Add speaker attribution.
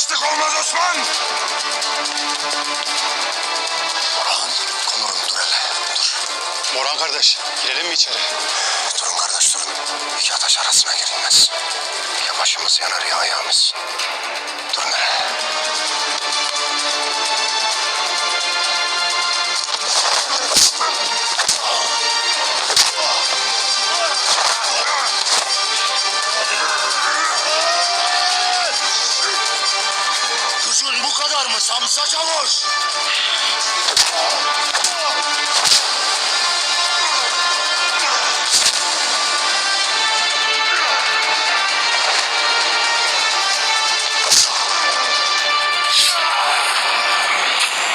Speaker 1: Osman!
Speaker 2: Orhan konurum dur hele dur.
Speaker 3: Moran kardeş, girelim mi içeri?
Speaker 2: Durun kardeş durun. İki ataş arasına girilmez. Ya başımız yanar ya ayağımız.
Speaker 1: Kadar mı Samsa Çavuş?